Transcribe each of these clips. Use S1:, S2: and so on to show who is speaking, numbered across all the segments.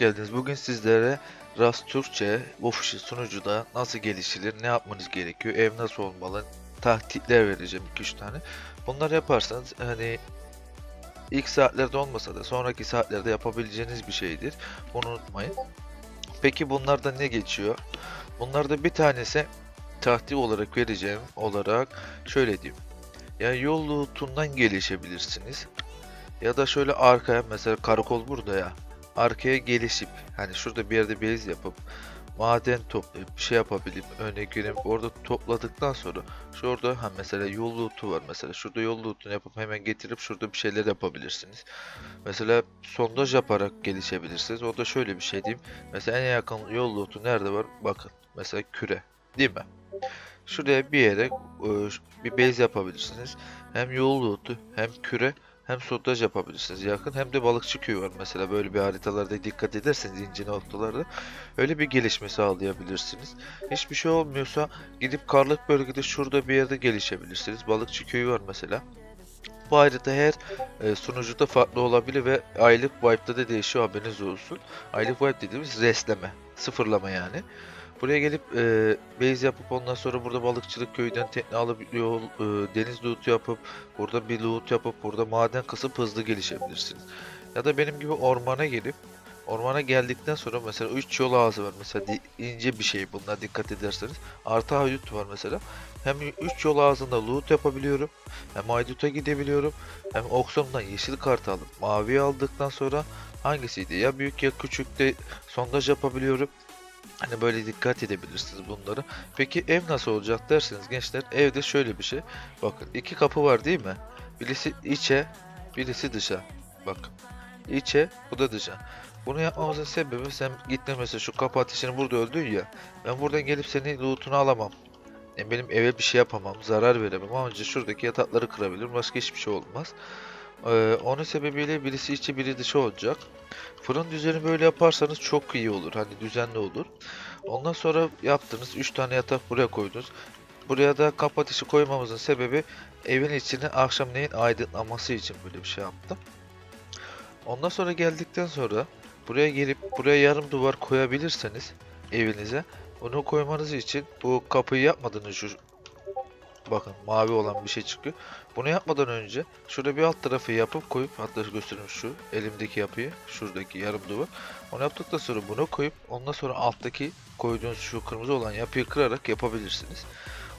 S1: geldiniz. Bugün sizlere Rust Türkçe official sunucuda nasıl gelişilir, ne yapmanız gerekiyor, ev nasıl olmalı, taktikler vereceğim 2-3 tane. Bunları yaparsanız hani ilk saatlerde olmasa da sonraki saatlerde yapabileceğiniz bir şeydir. Bunu unutmayın. Peki bunlarda ne geçiyor? Bunlarda bir tanesi taktik olarak vereceğim olarak şöyle diyeyim. Ya yol lootundan gelişebilirsiniz. Ya da şöyle arkaya mesela karakol burada ya. Arkaya gelişip hani şurada bir yerde base yapıp maden toplayıp bir şey yapabilip örnek vereyim orada topladıktan sonra şurada ha mesela yol lootu var mesela şurada yol lootunu yapıp hemen getirip şurada bir şeyler yapabilirsiniz. Mesela sondaj yaparak gelişebilirsiniz. O da şöyle bir şey diyeyim. Mesela en yakın yol lootu nerede var? Bakın mesela küre değil mi? Şuraya bir yere e, bir base yapabilirsiniz. Hem yol lootu hem küre hem sondaj yapabilirsiniz yakın hem de balıkçı köyü var mesela böyle bir haritalarda dikkat ederseniz ince noktalarda öyle bir gelişme sağlayabilirsiniz. Hiçbir şey olmuyorsa gidip karlık bölgede şurada bir yerde gelişebilirsiniz. Balıkçı köyü var mesela. Bu harita her e, sunucuda farklı olabilir ve aylık wipe'da da değişiyor haberiniz olsun. Aylık wipe dediğimiz restleme, sıfırlama yani. Buraya gelip e, base yapıp ondan sonra burada balıkçılık köyünden tekne alıp yol, e, deniz loot'u yapıp burada bir loot yapıp burada maden kasıp hızlı gelişebilirsiniz. Ya da benim gibi ormana gelip ormana geldikten sonra mesela 3 yol ağzı var mesela ince bir şey bunlar dikkat ederseniz. Artı haydut var mesela. Hem 3 yol ağzında loot yapabiliyorum. Hem hayduta gidebiliyorum. Hem Okson'dan yeşil kart alıp mavi aldıktan sonra hangisiydi ya büyük ya küçük de sondaj yapabiliyorum. Hani böyle dikkat edebilirsiniz bunları. Peki ev nasıl olacak derseniz gençler evde şöyle bir şey. Bakın iki kapı var değil mi? Birisi içe, birisi dışa. Bakın. İçe, bu da dışa. Bunu yapmamızın sebebi sen gittin mesela şu kapı ateşini burada öldün ya. Ben buradan gelip senin lootunu alamam. Yani benim eve bir şey yapamam, zarar veremem. Ancak şuradaki yatakları kırabilirim. Başka hiçbir şey olmaz. Ee, onun sebebiyle birisi içi biri dışı olacak. Fırın düzeni böyle yaparsanız çok iyi olur. Hani düzenli olur. Ondan sonra yaptınız 3 tane yatak buraya koydunuz. Buraya da kapı ateşi koymamızın sebebi evin içini akşamleyin aydınlaması için böyle bir şey yaptım. Ondan sonra geldikten sonra buraya gelip buraya yarım duvar koyabilirseniz evinize bunu koymanız için bu kapıyı yapmadığınız bakın mavi olan bir şey çıkıyor. Bunu yapmadan önce şurada bir alt tarafı yapıp koyup hatta göstereyim şu elimdeki yapıyı şuradaki yarım duvar. Onu yaptıktan sonra bunu koyup ondan sonra alttaki koyduğunuz şu kırmızı olan yapıyı kırarak yapabilirsiniz.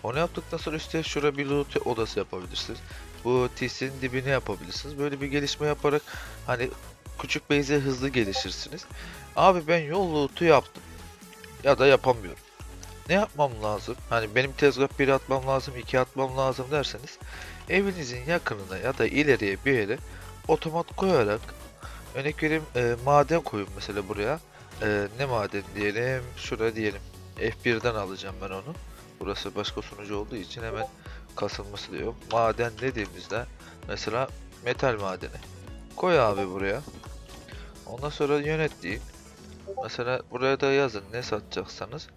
S1: Onu yaptıktan sonra üstte şurada bir loot odası yapabilirsiniz. Bu TC'nin dibine yapabilirsiniz. Böyle bir gelişme yaparak hani küçük base'e hızlı gelişirsiniz. Abi ben yol loot'u yaptım. Ya da yapamıyorum. Ne yapmam lazım? Hani benim tezgah bir atmam lazım, iki atmam lazım derseniz evinizin yakınına ya da ileriye bir yere otomat koyarak örnek vereyim e, maden koyun mesela buraya. E, ne maden diyelim? Şuraya diyelim. F1'den alacağım ben onu. Burası başka sunucu olduğu için hemen kasılması da yok. Maden dediğimizde mesela metal madeni. Koy abi buraya. Ondan sonra yönet deyin. Mesela buraya da yazın ne satacaksanız.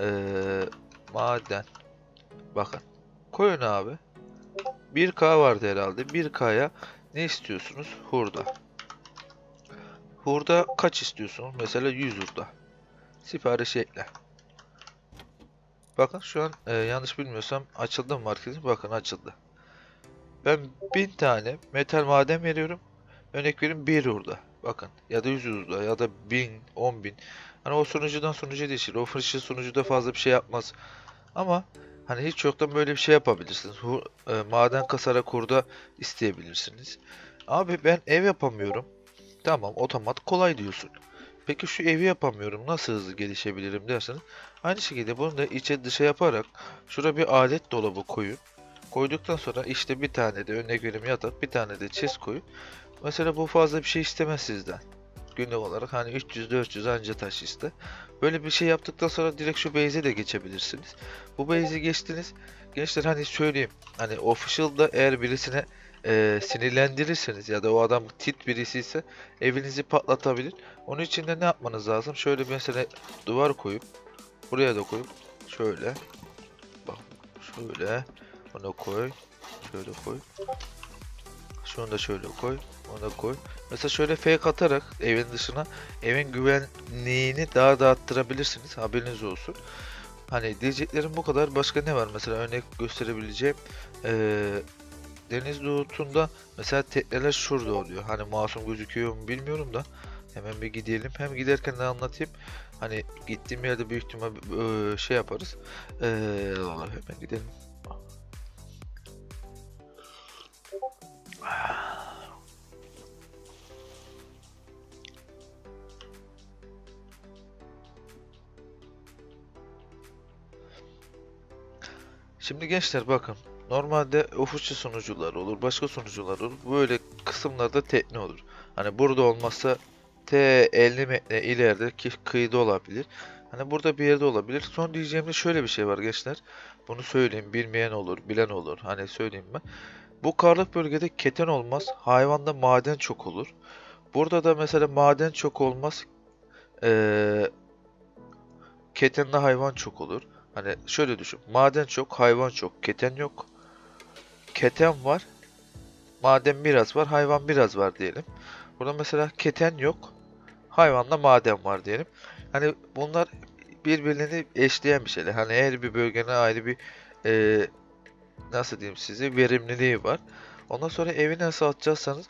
S1: Ee, maden. Bakın. Koyun abi. 1K vardı herhalde. 1K'ya ne istiyorsunuz? Hurda. Hurda kaç istiyorsunuz? Mesela 100 hurda. Sipariş ekle. Bakın şu an e, yanlış bilmiyorsam açıldı mı marketin? Bakın açıldı. Ben 1000 tane metal maden veriyorum. Örnek vereyim 1 hurda. Bakın ya da 100 hurda ya da 1000, 10.000. Hani o sunucudan sunucuya değişir. O fırçı sunucuda fazla bir şey yapmaz. Ama hani hiç yoktan böyle bir şey yapabilirsiniz. Hu- e, maden kasarak hurda isteyebilirsiniz. Abi ben ev yapamıyorum. Tamam otomat kolay diyorsun. Peki şu evi yapamıyorum nasıl hızlı gelişebilirim derseniz aynı şekilde bunu da içe dışa yaparak şuraya bir alet dolabı koyun. Koyduktan sonra işte bir tane de örnek vereyim yatak bir tane de chest koyun. Mesela bu fazla bir şey istemez sizden. Günlük olarak hani 300-400 anca taş iste. Böyle bir şey yaptıktan sonra direkt şu base'e de geçebilirsiniz. Bu base'i geçtiniz. Gençler hani söyleyeyim. Hani official'da eğer birisine eee, sinirlendirirseniz ya da o adam tit birisi ise evinizi patlatabilir. Onun için de ne yapmanız lazım? Şöyle mesela duvar koyup buraya da koyup şöyle bak şöyle bunu koy şöyle koy Şunu da şöyle koy. Onu da koy. Mesela şöyle fake atarak evin dışına evin güvenliğini daha da arttırabilirsiniz. Haberiniz olsun. Hani diyeceklerim bu kadar. Başka ne var? Mesela örnek gösterebileceğim. Ee, deniz doğutunda mesela tekneler şurada oluyor. Hani masum gözüküyor mu bilmiyorum da. Hemen bir gidelim. Hem giderken de anlatayım. Hani gittiğim yerde büyük ihtimal şey yaparız. Eee, hemen gidelim. Şimdi gençler bakın. Normalde ofisçi sunucular olur, başka sunucular olur. Böyle kısımlarda tekne olur. Hani burada olmazsa T 50 metre ilerideki kıyıda olabilir. Hani burada bir yerde olabilir. Son diyeceğim de şöyle bir şey var gençler. Bunu söyleyeyim. Bilmeyen olur, bilen olur. Hani söyleyeyim ben. Bu karlık bölgede keten olmaz. Hayvanda maden çok olur. Burada da mesela maden çok olmaz. Ee, ketende hayvan çok olur. Hani şöyle düşün. Maden çok, hayvan çok. Keten yok. Keten var. Maden biraz var, hayvan biraz var diyelim. Burada mesela keten yok. Hayvanla maden var diyelim. Hani bunlar birbirini eşleyen bir şeyler. Hani her bir bölgenin ayrı bir e, nasıl diyeyim size verimliliği var. Ondan sonra evi nasıl atacaksanız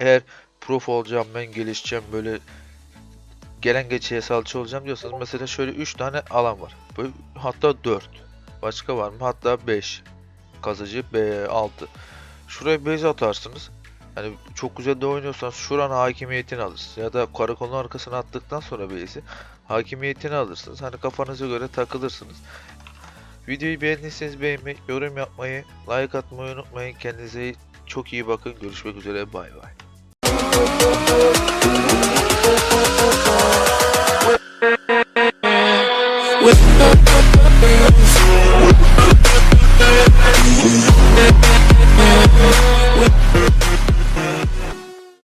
S1: eğer prof olacağım ben gelişeceğim böyle gelen geçiye salça olacağım diyorsanız mesela şöyle 3 tane alan var. Böyle, hatta 4. Başka var mı? Hatta 5. Kazıcı B6. Şuraya base atarsınız. Hani çok güzel de oynuyorsanız şuranın hakimiyetini alırsınız. Ya da karakolun arkasına attıktan sonra base'i hakimiyetini alırsınız. Hani kafanıza göre takılırsınız. Videoyu beğendiyseniz beğenmeyi, yorum yapmayı, like atmayı unutmayın. Kendinize çok iyi bakın. Görüşmek üzere. Bay bay.